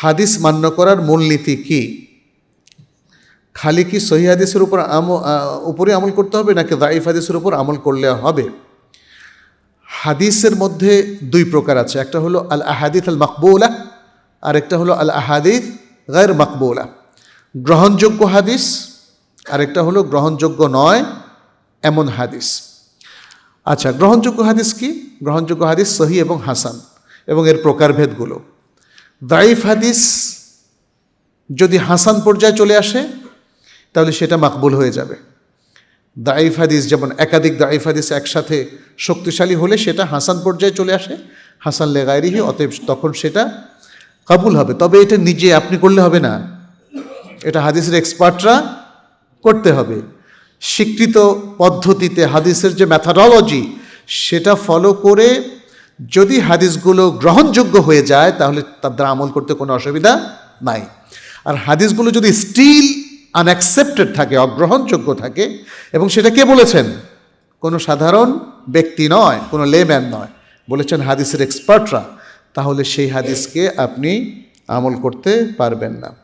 হাদিস মান্য করার মূলনীতি কি? খালি কি সহি হাদিসের উপর আম উপরে আমল করতে হবে, নাকি দাইফ হাদিসের উপর আমল করলে হবে? হাদিসের মধ্যে দুই প্রকার আছে। একটা হলো আল আহাদিস আল মাকবুলা আর একটা হলো আল আহাদিস গায়ের মাকবুলা গ্রহণযোগ্য হাদিস, আরেকটা হলো গ্রহণযোগ্য নয়, এমন হাদিস। আচ্ছা গ্রহণযোগ্য হাদিস কি? গ্রহণযোগ্য হাদিস সহি এবং হাসান এবং এর প্রকারভেদগুলো। দাইফ হাদিস যদি হাসান পর্যায়ে চলে আসে, তাহলে সেটা মাকবুল হয়ে যাবে। দাইফ হাদিস যেমন একাধিক দাইফ হাদিস একসাথে শক্তিশালী হলে সেটা হাসান পর্যায়ে চলে আসে, হাসান লেগাইরিহি অতএব তখন সেটা কাবুল হবে। তবে এটা নিজে আপনি করলে হবে না। এটা হাদিসের এক্সপার্টরা করতে হবে। স্বীকৃত পদ্ধতিতে হাদিসের যে ম্যাথাডোলজি সেটা ফলো করে যদি হাদিসগুলো গ্রহণযোগ্য হয়ে যায়, তাহলে তার দ্বারা আমল করতে কোনো অসুবিধা নাই। আর হাদিসগুলো যদি স্টিল আনঅ্যাকসেপ্টেড থাকে, অগ্রহণযোগ্য থাকে, এবং সেটা কে বলেছেন? কোনো সাধারণ ব্যক্তি নয়, কোনো লেম্যান নয়। বলেছেন হাদিসের এক্সপার্টরা তাহলে সেই হাদিসকে আপনি আমল করতে পারবেন না।